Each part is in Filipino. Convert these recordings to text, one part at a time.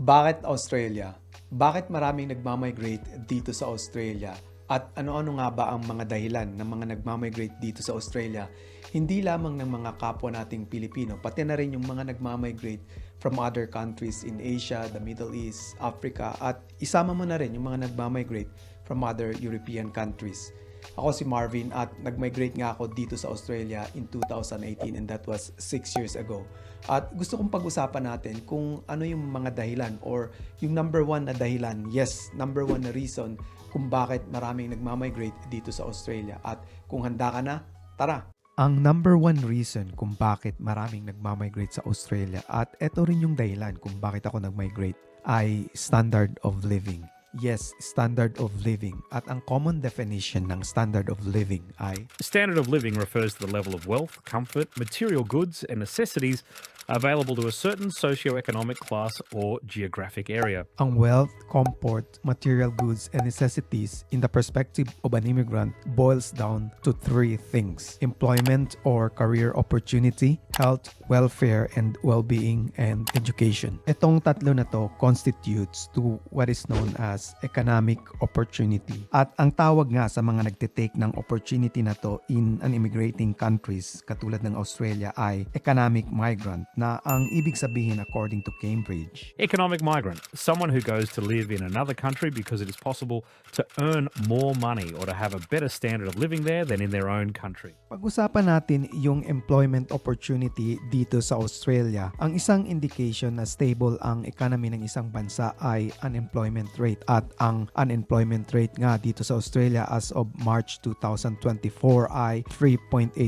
Bakit Australia? Bakit maraming nagmamigrate dito sa Australia? At ano-ano nga ba ang mga dahilan ng mga nagmamigrate dito sa Australia? Hindi lamang ng mga kapwa nating Pilipino, pati na rin yung mga nagmamigrate from other countries in Asia, the Middle East, Africa, at isama mo na rin yung mga nagmamigrate from other European countries. Ako si Marvin at nag-migrate nga ako dito sa Australia in 2018 and that was 6 years ago. At gusto kong pag-usapan natin kung ano yung mga dahilan or yung number one na dahilan, yes, number one na reason kung bakit maraming nagmamigrate dito sa Australia. At kung handa ka na, tara! Ang number one reason kung bakit maraming nagmamigrate sa Australia at ito rin yung dahilan kung bakit ako nag-migrate ay standard of living. Yes, standard of living. At ang common definition ng standard of living ay Standard of living refers to the level of wealth, comfort, material goods, and necessities available to a certain socio-economic class or geographic area. ang wealth, comfort, material goods, and necessities in the perspective of an immigrant boils down to three things employment or career opportunity, health, welfare, and well being, and education. Itong tatlo na to constitutes to what is known as economic opportunity. At ang tawag nga sa mga nagtitake ng opportunity na to in an immigrating countries katulad ng Australia ay economic migrant na ang ibig sabihin according to Cambridge Economic migrant, someone who goes to live in another country because it is possible to earn more money or to have a better standard of living there than in their own country. Pag-usapan natin yung employment opportunity dito sa Australia. Ang isang indication na stable ang economy ng isang bansa ay unemployment rate. At ang unemployment rate nga dito sa Australia as of March 2024 ay 3.8%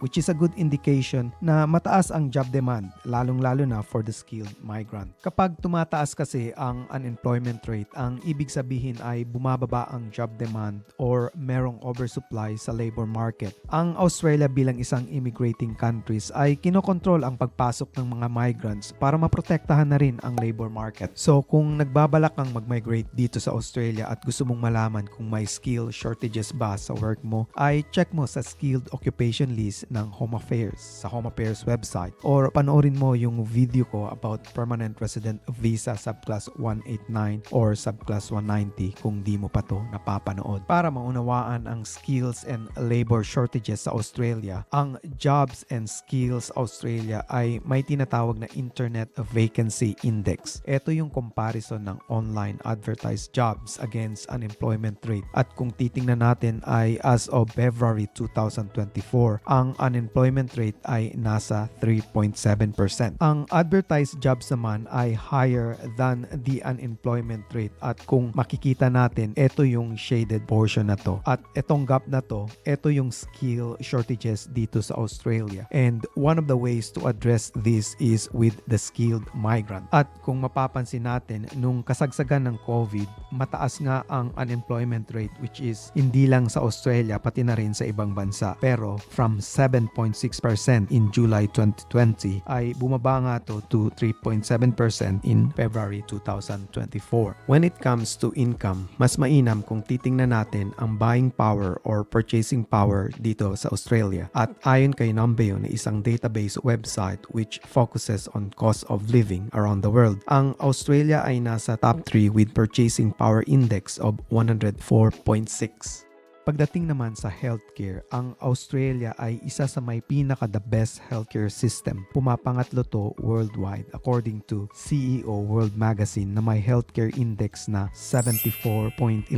which is a good indication na mataas ang job demand lalong-lalo na for the skilled migrant. Kapag tumataas kasi ang unemployment rate, ang ibig sabihin ay bumababa ang job demand or merong oversupply sa labor market. Ang Australia bilang isang immigrating countries ay kinokontrol ang pagpasok ng mga migrants para maprotektahan na rin ang labor market. So kung nagbabalak kang mag-migrate dito sa Australia at gusto mong malaman kung may skill shortages ba sa work mo, ay check mo sa skilled occupation list ng Home Affairs sa Home Affairs website or panoorin mo yung video ko about permanent resident visa subclass 189 or subclass 190 kung di mo pa to napapanood. Para maunawaan ang skills and labor shortages sa Australia, ang Jobs and Skills Australia ay may tinatawag na Internet Vacancy Index. Ito yung comparison ng online advertised jobs against unemployment rate. At kung titingnan natin ay as of February 2024, ang unemployment rate ay nasa 3.7%. Ang advertised jobs naman ay higher than the unemployment rate. At kung makikita natin, ito yung shaded portion na to. At itong gap na to, ito yung skill shortages dito sa Australia. And one of the ways to address this is with the skilled migrant. At kung mapapansin natin, nung kasagsagan ng COVID, mataas nga ang unemployment rate which is hindi lang sa Australia pati na rin sa ibang bansa. Pero from 7.6% in July 2020 ay bumaba nga to to 3.7% in February 2024. When it comes to income, mas mainam kung titingnan natin ang buying power or purchasing power dito sa Australia. At ayon kay Numbeo na isang database website which focuses on cost of living around the world, ang Australia ay nasa top 3 with purchasing power index of 104.6. Pagdating naman sa healthcare, ang Australia ay isa sa may pinaka the best healthcare system. Pumapangatlo to worldwide according to CEO World Magazine na may healthcare index na 74.11.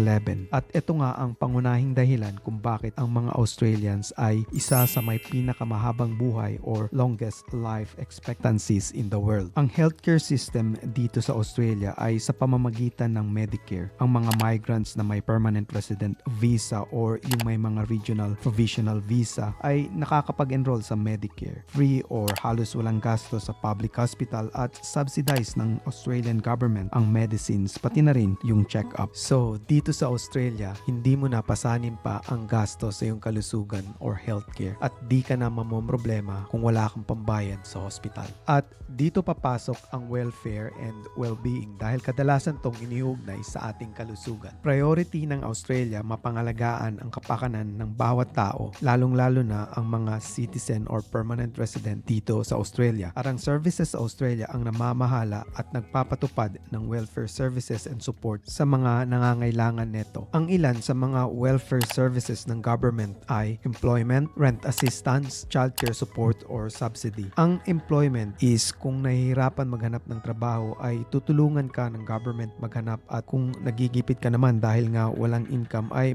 At ito nga ang pangunahing dahilan kung bakit ang mga Australians ay isa sa may pinakamahabang buhay or longest life expectancies in the world. Ang healthcare system dito sa Australia ay sa pamamagitan ng Medicare. Ang mga migrants na may permanent resident visa or yung may mga regional provisional visa ay nakakapag-enroll sa Medicare. Free or halos walang gasto sa public hospital at subsidized ng Australian government ang medicines pati na rin yung check-up. So, dito sa Australia, hindi mo na pasanin pa ang gasto sa iyong kalusugan or healthcare at di ka na mamomroblema kung wala kang pambayad sa hospital. At dito papasok ang welfare and well-being dahil kadalasan tong iniugnay sa ating kalusugan. Priority ng Australia mapangalagaan pangalagaan ang kapakanan ng bawat tao, lalong-lalo na ang mga citizen or permanent resident dito sa Australia. At ang services Australia ang namamahala at nagpapatupad ng welfare services and support sa mga nangangailangan neto. Ang ilan sa mga welfare services ng government ay employment, rent assistance, childcare support or subsidy. Ang employment is kung nahihirapan maghanap ng trabaho ay tutulungan ka ng government maghanap at kung nagigipit ka naman dahil nga walang income ay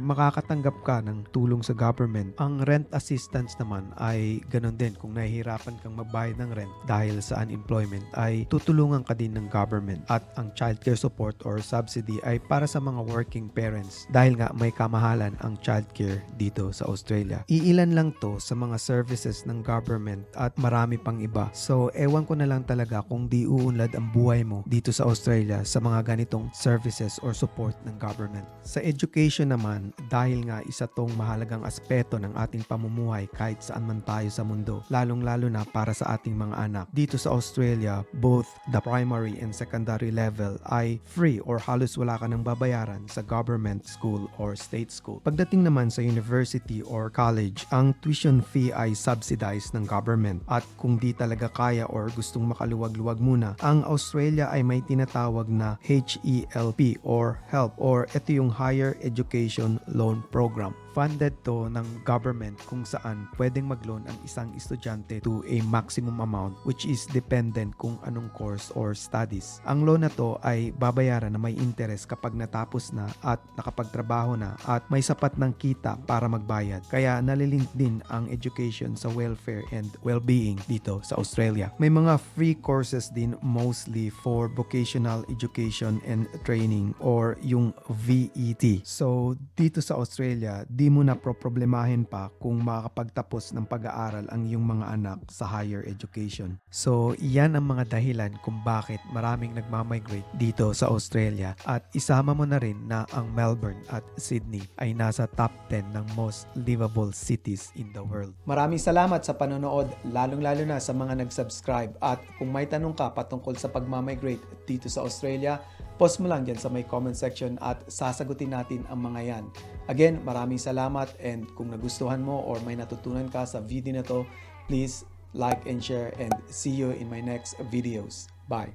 makakatanggap ka ng tulong sa government. Ang rent assistance naman ay ganun din kung nahihirapan kang magbayad ng rent dahil sa unemployment ay tutulungan ka din ng government at ang childcare support or subsidy ay para sa mga working parents dahil nga may kamahalan ang childcare dito sa Australia. Iilan lang to sa mga services ng government at marami pang iba. So ewan ko na lang talaga kung di uunlad ang buhay mo dito sa Australia sa mga ganitong services or support ng government. Sa education naman, dahil nga isa tong mahalagang aspeto ng ating pamumuhay kahit saan man tayo sa mundo, lalong-lalo na para sa ating mga anak. Dito sa Australia, both the primary and secondary level ay free or halos wala ka nang babayaran sa government school or state school. Pagdating naman sa university or college, ang tuition fee ay subsidized ng government at kung di talaga kaya or gustong makaluwag-luwag muna, ang Australia ay may tinatawag na HELP or HELP or ito yung Higher Education Loan Program. program. Funded to ng government kung saan pwedeng mag-loan ang isang estudyante to a maximum amount which is dependent kung anong course or studies. Ang loan na to ay babayaran na may interest kapag natapos na at nakapagtrabaho na at may sapat ng kita para magbayad. Kaya nalilink din ang education sa welfare and well-being dito sa Australia. May mga free courses din mostly for vocational education and training or yung VET. So dito sa Australia, di mo na problemahin pa kung makakapagtapos ng pag-aaral ang iyong mga anak sa higher education. So iyan ang mga dahilan kung bakit maraming nagmamigrate dito sa Australia at isama mo na rin na ang Melbourne at Sydney ay nasa top 10 ng most livable cities in the world. Maraming salamat sa panonood, lalong-lalo na sa mga nag-subscribe at kung may tanong ka patungkol sa pagmamigrate dito sa Australia, post mo lang dyan sa may comment section at sasagutin natin ang mga yan. Again, maraming salamat and kung nagustuhan mo or may natutunan ka sa video na to, please like and share and see you in my next videos. Bye!